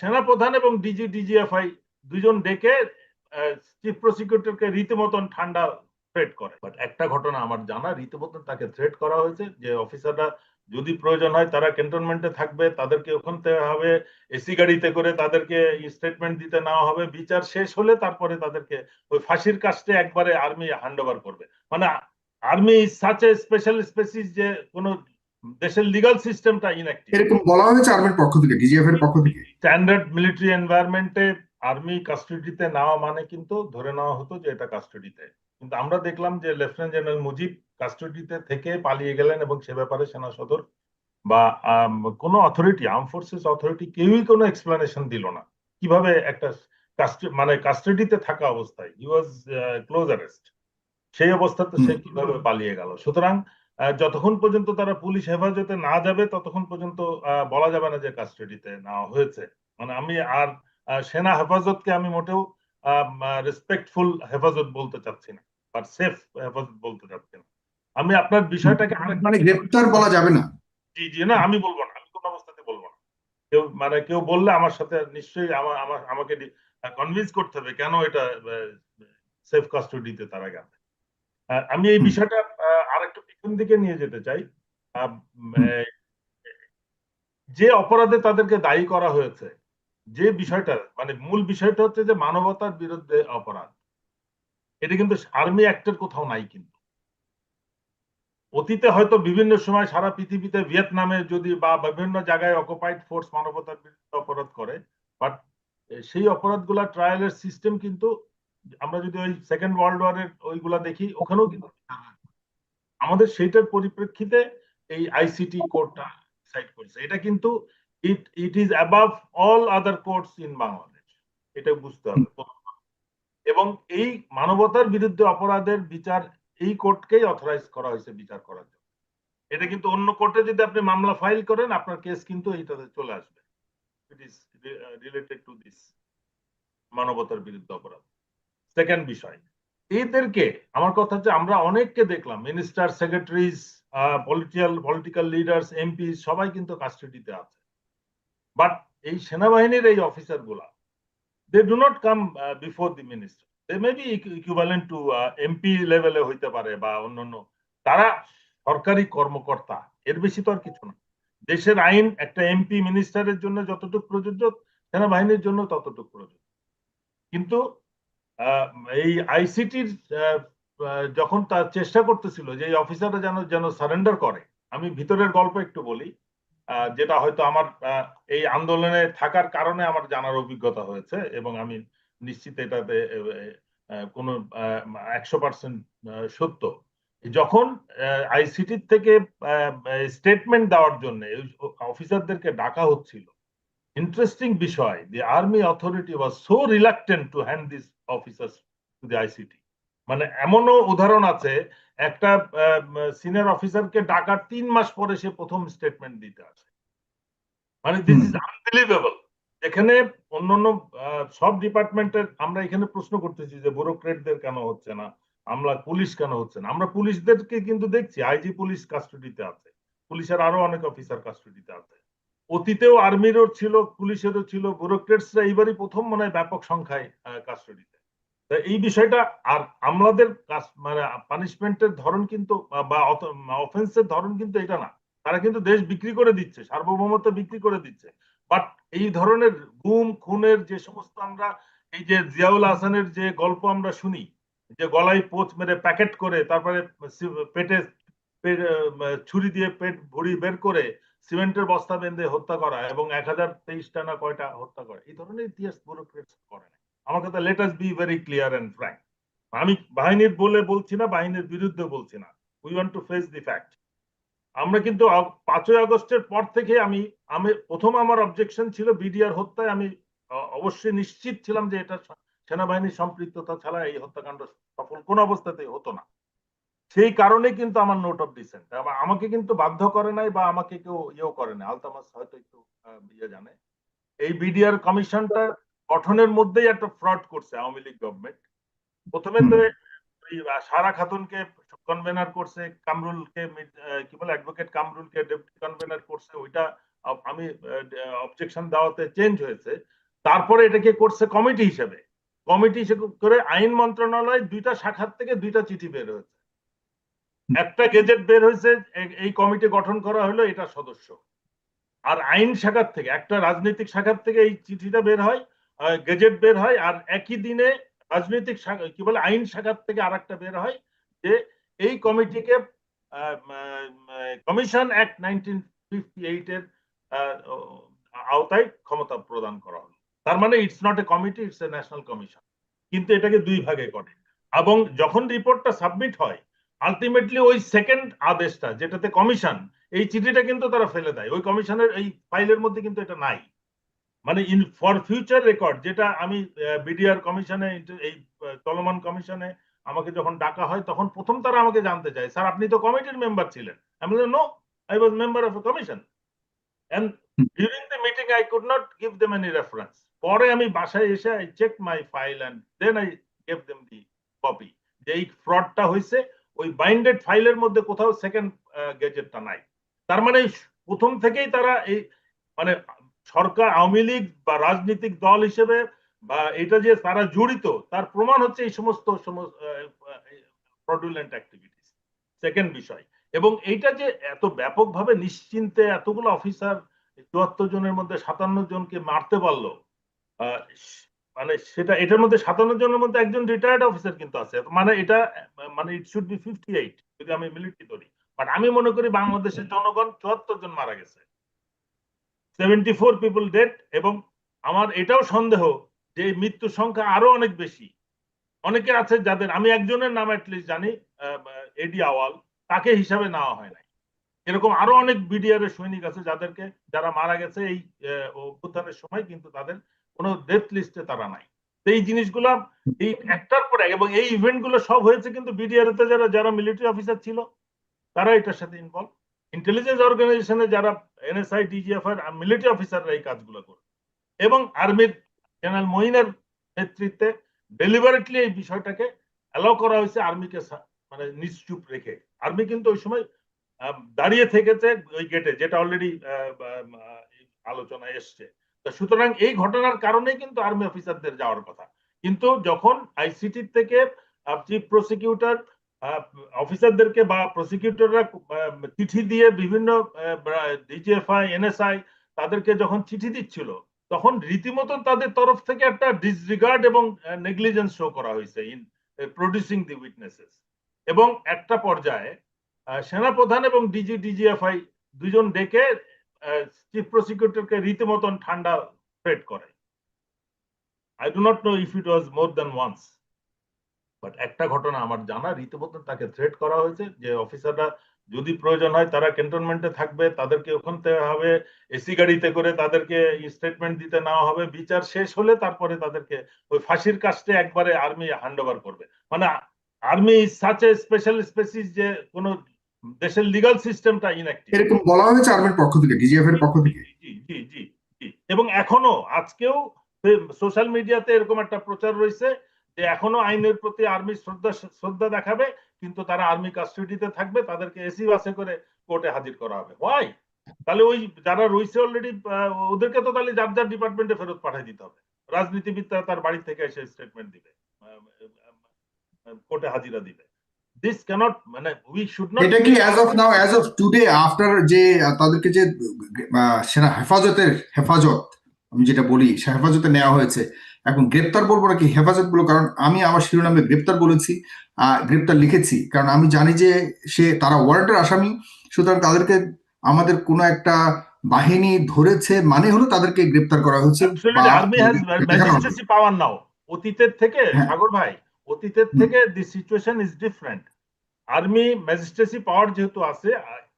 সেনাপ্রধান এবং DG, DGFI দুজন ডেকে চিফ প্রসিকিউটরকে রীতিমতন ঠান্ডা থ্রেট করে। বাট একটা ঘটনা আমার জানা, রীতিমতন তাকে থ্রেট করা হয়েছে যে অফিসাররা যদি প্রয়োজন হয় তারা ক্যান্টনমেন্টে থাকবে, তাদেরকে ওখান থেকে হবে, এসি গাড়িতে করে তাদেরকে স্টেটমেন্ট দিতে নেওয়া হবে, বিচার শেষ হলে তারপরে তাদেরকে ওই ফাঁসির কাজটা একবারে আর্মি হ্যান্ড করবে। মানে army such a special species যে কোনো দেশের লিগাল সিস্টেমটা ইনঅ্যাক্টিভ এরকম বলা হয়েছে আর্মির পক্ষ থেকে ডিজিএফ এর পক্ষ থেকে। স্ট্যান্ডার্ড মিলিটারি এনভায়রনমেন্টে আর্মি কাস্টডিতে নেওয়া মানে কিন্তু ধরে নেওয়া হতো যে এটা কাস্টডিতে কিন্তু আমরা দেখলাম যে লেফটেন্যান্ট জেনারেল মুজিব কাস্টডিতে থেকে পালিয়ে গেলেন এবং সে ব্যাপারে সেনা সদর বা কোনো অথরিটি আর্ম ফোর্সেস অথরিটি কেউই কোনো এক্সপ্লেনেশন দিল না। কীভাবে একটা মানে কাস্টডিতে থাকা অবস্থায় হি ওয়াজ ক্লোজ অ্যারেস্ট সেই অবস্থাতে সে কীভাবে পালিয়ে গেল? সুতরাং যতক্ষণ পর্যন্ত তারা পুলিশ হেফাজতে না যাবে ততক্ষণ পর্যন্ত বলা যাবে না যে কাস্টডিতে নেওয়া হয়েছে। মানে আমি আর সেনা হেফাজতকে আমি মোটেও রেসপেক্টফুল হেফাজত বলতে চাচ্ছি না বাট সেফ হেফাজত বলতে চাচ্ছি না। আমি আপনার বিষয়টাকে মানে গ্রেপ্তার বলা যাবে না। জি জি না আমি বলব না আমি কোনো অবস্থাতে বলব না। কেউ মানে কেউ বললে আমার সাথে নিশ্চয়ই আমার আমাকে কনভিন্স করতে হবে কেন এটা সেফ কাস্টডিতে তারা গেছে। আহ, আমি এই বিষয়টা আহ, আরেকটু পিছন দিকে নিয়ে যেতে চাই। যে অপরাধে তাদেরকে দায়ী করা হয়েছে যে বিষয়টা মানে মূল বিষয়টা হচ্ছে যে মানবতার বিরুদ্ধে অপরাধ। এটা কিন্তু আর্মি অ্যাক্টের কোথাও নাই কিন্তু। অতীতে হয়তো বিভিন্ন সময় সারা পৃথিবীতে ভিয়েতনামে যদি বা বিভিন্ন জায়গায় অকুপাইড ফোর্স মানবতার বিরুদ্ধে অপরাধ করে বাট সেই অপরাধগুলা ট্রায়ালের সিস্টেম কিন্তু আমরা যদি ওই সেকেন্ড ওয়ার্ল্ড ওয়ারের ওইগুলা দেখি, ওখানেও কিন্তু আমাদের সেইটার পরিপ্রেক্ষিতে এই আইসিটি কোর্টটা সাইড করেছে। এটা কিন্তু it it is above all other courts in Bangladesh এটা বুঝতে হবে। এবং এই মানবতার বিরুদ্ধে অপরাধের বিচার, এই কোর্টকেই অথরাইজ করা হয়েছে বিচার করার জন্য। এটা কিন্তু অন্য কোর্টে যদি আপনি মামলা ফাইল করেন, আপনার কেস কিন্তু এইটাতে চলে আসবে। It is related to this মানবতার বিরুদ্ধে অপরাধ। সেকেন্ড বিষয়। এদেরকে, আমার কথা হচ্ছে আমরা অনেককে দেখলাম minister secretaries political political leaders MP সবাই কিন্তু কাস্টডিতে আছে। বাট এই সেনাবাহিনীর এই অফিসারগুলা they do not come before the minister they may be equivalent to MP লেভেলে হইতে পারে বা অন্যান্য। তারা সরকারি কর্মকর্তা, এর বেশি তো আর কিছু না। দেশের আইন একটা এমপি মিনিস্টারের জন্য যতটুকু প্রযোজ্য, সেনাবাহিনীর জন্য ততটুকু প্রযোজ্য। কিন্তু এই আইসিটির যখন তার চেষ্টা করতেছিল যে এই অফিসাররা যেন যেন সারেন্ডার করে, আমি ভিতরের গল্প একটু বলি যেটা হয়তো আমার এই আন্দোলনে থাকার কারণে আমার জানার অভিজ্ঞতা হয়েছে এবং আমি নিশ্চিত এটাতে কোনো একশো পার্সেন্ট সত্য। যখন আইসিটির থেকে স্টেটমেন্ট দেওয়ার জন্য অফিসারদেরকে ডাকা হচ্ছিল ইন্টারেস্টিং বিষয়, the army authority was so reluctant to hand these officers to the ICT মানে এমনও উদাহরণ আছে একটা সিনিয়র অফিসারকে ডাকার তিন মাস পরে সে প্রথম স্টেটমেন্ট দিতে আসে। মানে দিস ইজ আনবিলিভেবল এখানে অন্যান্য সব ডিপার্টমেন্টের আমরা এখানে প্রশ্ন করতেছি যে ব্যুরোক্রেটদের কেন হচ্ছে না? আমরা পুলিশ কেন হচ্ছে না? আমরা পুলিশদেরকে কিন্তু দেখছি আইজি পুলিশ কাস্টডিতে আছে। পুলিশের আরও অনেক অফিসার কাস্টডিতে আছে। অতীতেও আর্মিরও ছিল পুলিশেরও ছিল ব্যুরোক্রেটসরা এইবারই প্রথম মনে হয় ব্যাপক সংখ্যায় কাস্টডিতে এই বিষয়টা আর আমলাদের মানে পানিশমেন্টের ধরন কিন্তু, বা অফেন্সের ধরন কিন্তু এটা না। তারা কিন্তু দেশ বিক্রি করে দিচ্ছে, সার্বভৌমত্ব বিক্রি করে দিচ্ছে। বাট এই ধরনের গুম, খুনের যে সমস্ত আমরা, এই যে জিয়াউল হাসানের যে গল্প আমরা শুনি, যে গলায় পোচ মেরে প্যাকেট করে, তারপরে পেটে ছুরি দিয়ে পেট ভরি বের করে সিমেন্টের বস্তা বেঁধে হত্যা করা এবং এক হাজার তেইশটা না কয়টা হত্যা করা, এই ধরনের ইতিহাস ব্যুরোক্রেটস করে না। আমার কথা let us be very clear and frank আমি বাহিনীর বলে বলছি না, বাহিনীর বিরুদ্ধে বলছি না। We want to face the fact আমরা কিন্তু পাঁচই আগস্টের পর থেকে আমি আমি প্রথম আমার অবজেকশন ছিল বিডিআর হত্যায়। আমি অবশ্যই নিশ্চিত ছিলাম যে এটা সেনাবাহিনীর সম্পৃক্ততা ছাড়া এই হত্যাকাণ্ড সফল কোন অবস্থাতেই হতো না। সেই কারণে কিন্তু আমার নোট অফ ডিসেন্ট আমাকে কিন্তু বাধ্য করে নাই বা আমাকে কেউ ইয়েও করে না আলতামাস হয়তো একটু ইয়ে জানে। এই বিডিআর কমিশনটা গঠনের মধ্যেই একটা ফ্রড করছে আওয়ামী লীগ গভর্নমেন্ট প্রথমে তো সারা খাতুনকে কনভেনার করছে কামরুলকে কি বলে অ্যাডভোকেট কামরুলকে ডেপুটি কনভেনার করছে ওইটা আমি অবজেকশন দেওয়াতে চেঞ্জ হয়েছে। তারপরে এটাকে করছে কমিটি হিসেবে। কমিটি করে আইন মন্ত্রণালয় দুইটা শাখার থেকে দুইটা চিঠি বের হয়েছে। একটা গেজেট বের হয়েছে এই কমিটি গঠন করা হলো এটা সদস্য। আর আইন শাখার থেকে একটা রাজনৈতিক শাখার থেকে এই চিঠিটা বের হয় গেজেট বের হয় আর একই দিনে রাজনৈতিক কি বলে, আইন শাখার থেকে আর একটা বের হয় যে এই কমিটিকে commission act nineteen fifty eight এর আওতায় ক্ষমতা প্রদান করা হলো। তার মানে it's not a committee it's a national commission কিন্তু এটাকে দুই ভাগে করে। এবং যখন রিপোর্টটা সাবমিট হয় আলটিমেটলি ওই সেকেন্ড আদেশটা, যেটাতে কমিশন এই চিঠিটা কিন্তু তারা ফেলে দেয়। ওই কমিশনের এই ফাইলের মধ্যে কিন্তু এটা নাই। মানে ইন ফর ফিউচার রেকর্ড যেটা আমি বিডিআর কমিশনে, এই চলমান কমিশনে আমাকে যখন ডাকা হয়, তখন প্রথম তারা আমাকে জানতে চায়, স্যার, আপনি তো কমিটির মেম্বার ছিলেন। আমি বললাম no I was member of commission and during the meeting I could not give them any reference পরে আমি বাসায় এসে I check my file and then I gave them the copy যে এই ফ্রডটা হয়েছে ওই বাইন্ডেড ফাইলের মধ্যে কোথাও সেকেন্ড গেজেটটা নাই। তার মানে প্রথম থেকেই তারা এই মানে সরকার, আওয়ামী লীগ বা রাজনৈতিক দল হিসেবে বা এটা যে তারা জড়িত, তার প্রমাণ হচ্ছে এই সমস্ত ফ্রডুলেন্ট অ্যাক্টিভিটিস সেকেন্ড বিষয়। এবং এইটা যে এত ব্যাপকভাবে নিশ্চিন্তে এতগুলো অফিসার, চুয়াত্তর জনের মধ্যে সাতান্ন জনকে মারতে পারল মানে সেটা, এটার মধ্যে সাতান্ন জনের মধ্যে একজন রিটায়ার্ড অফিসার কিন্তু আছে। মানে এটা মানে it should be fifty eight যদি আমি মিলিটারি ধরি। বাট আমি মনে করি বাংলাদেশের জনগণ চুয়াত্তর জন মারা গেছে। সেভেন্টি ফোর পিপল ডেড এবং আমার এটাও সন্দেহ যে মৃত্যুর সংখ্যা আরও অনেক বেশি। অনেকে আছে যাদের, আমি একজনের নাম অ্যাটলিস্ট জানি এডি আওয়াল, তাকে হিসাবে নেওয়া হয় নাই। এরকম আরও অনেক বিডিআর সৈনিক আছে যাদেরকে, যারা মারা গেছে এই অভ্যুত্থানের সময়, কিন্তু তাদের কোনো ডেথ লিস্টে তারা নাই। এই জিনিসগুলো, এই একটার পর এক, এবং এই ইভেন্টগুলো সব হয়েছে কিন্তু বিডিআর তে যারা যারা মিলিটারি অফিসার ছিল, তারা এটার সাথে ইনভলভ ইন্টেলিজেন্স অর্গানাইজেশনে যারা এনএসআই ডিজিএফ এর মিলিটারি অফিসাররা এই কাজগুলো করে। এবং আর্মির জেনারেল মহিনের নেতৃত্বে ডেলিভারেটলি এই বিষয়টাকে অ্যালাউ করা হয়েছে আর্মিকে মানে নিশ্চুপ রেখে। আর্মি কিন্তু ওই সময় দাঁড়িয়ে থেকেছে ওই গেটে যেটা অলরেডি আলোচনা এসছে। তো সুতরাং এই ঘটনার কারণেই কিন্তু আর্মি অফিসারদের যাওয়ার কথা। কিন্তু যখন আইসিটি থেকে চিফ প্রসিকিউটর অফিসারদেরকে বা প্রসিকিউটররা চিঠি দিয়ে বিভিন্ন ডিজিএফআই এনএসআই তাদেরকে যখন চিঠি দিচ্ছিল, তখন রীতিমতো তাদের তরফ থেকে একটা ডিসরিগার্ড এবং নেগলিজেন্স শো করা হয়েছে ইন প্রডিউসিং দি উইটনেসেস এবং একটা পর্যায়ে সেনাপ্রধান এবং ডিজি ডিজিএফআই দুজন ডেকে চিফ প্রসিকিউটরকে রীতিমতন ঠান্ডা থ্রেট করে। I do not know if it was more than once but একটা ঘটনা আমার জানা রীতিমতন তাকে থ্রেট করা হয়েছে যে অফিসাররা যদি প্রয়োজন হয় তারা ক্যান্টনমেন্টে থাকবে তাদেরকে ওখান থেকে হবে এসি গাড়িতে করে তাদেরকে স্টেটমেন্ট দিতে নেওয়া হবে বিচার শেষ হলে তারপরে তাদেরকে ওই ফাঁসির কাজটা একবারে আর্মি হ্যান্ড ওভার করবে। মানে army such a special species যে কোনো দেশের লিগাল সিস্টেমটা ইনঅ্যাক্টিভ এরকম বলা হয়েছে আর্মির পক্ষ থেকে ডিজিএফ এর পক্ষ থেকে। জি জি জি জি এবং এখনও আজকেও সোশ্যাল মিডিয়াতে এরকম একটা প্রচার রয়েছে যে এখনও আইনের প্রতি আর্মি শ্রদ্ধা শ্রদ্ধা দেখাবে কিন্তু তারা আর্মি কাস্টডিতে থাকবে তাদেরকে এসি বাসে করে কোর্টে হাজির করা হবে। হোয়াই তাহলে ওই যারা রয়েছে অলরেডি ওদেরকে তো তাহলে যার যার ডিপার্টমেন্টে ফেরত পাঠিয়ে দিতে হবে। রাজনীতিবিদরা তার বাড়ি থেকে এসে স্টেটমেন্ট দিবে কোর্টে হাজিরা দিবে। দিস ক্যানট মানে উই শুড নট এটা কি as of now as of today after যে তাদেরকে যে সেনা হেফাজতের হেফাজত আমি যেটা বলি সে হেফাজতে নেওয়া হয়েছে এখন গ্রেপ্তার বলব নাকি হেফাজত বলব কারণ আমি আমার শিরোনামে গ্রেপ্তার বলেছি আহ, গ্রেপ্তার লিখেছি। কারণ আমি জানি যে সে তারা ওয়ারেন্টের আসামি সুতরাং তাদেরকে আমাদের কোনো একটা বাহিনী ধরেছে মানে হলো তাদেরকে গ্রেপ্তার করা হয়েছে। ম্যাজিস্ট্রেসি পাওয়ার নাও অতীতের থেকে হ্যাঁ। সাগর ভাই অতীতের থেকে the situation is different army magistracy power যেহেতু আছে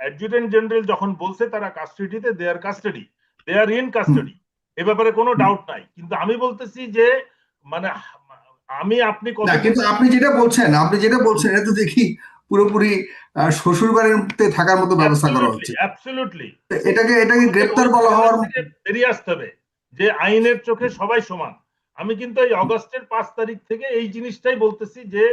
অ্যাডজুটেন্ট জেনারেল যখন বলছে তারা কাস্টডিতে they are custody they are in custody এ ব্যাপারে কোনো ডাউট নাই। কিন্তু আমি বলতেছি যে মানে আমি আপনি কিন্তু আপনি যেটা বলছেন আপনি যেটা বলছেন এটা তো দেখি পুরোপুরি শ্বশুর বাড়িতে থাকার মতো ব্যবস্থা করা হচ্ছে। অ্যাবসলিউটলি এটাকে এটাকে গ্রেপ্তার বলা হওয়ার বেরিয়ে আসতে হবে যে আইনের চোখে সবাই সমান। আমি কিন্তু এই অগস্টের পাঁচ তারিখ থেকে এই জিনিসটাই বলতেছি যে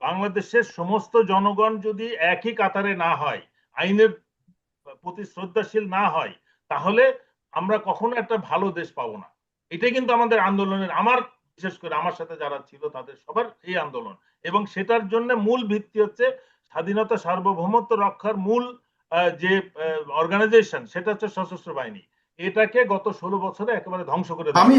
বাংলাদেশের সমস্ত জনগণ যদি একই কাতারে না হয় আইনের প্রতি শ্রদ্ধাশীল না হয় তাহলে আমরা কখনো একটা ভালো দেশ পাবো না। এটাই কিন্তু আমাদের আন্দোলনের, আমার বিশেষ করে আমার সাথে যারা ছিল তাদের সবার এই আন্দোলন। এবং সেটার জন্য মূল ভিত্তি হচ্ছে স্বাধীনতা, সার্বভৌমত্ব রক্ষার মূল যে অর্গানাইজেশন সেটা হচ্ছে সশস্ত্র বাহিনী। এটাকে গত ষোলো বছরে একেবারে ধ্বংস করে আমি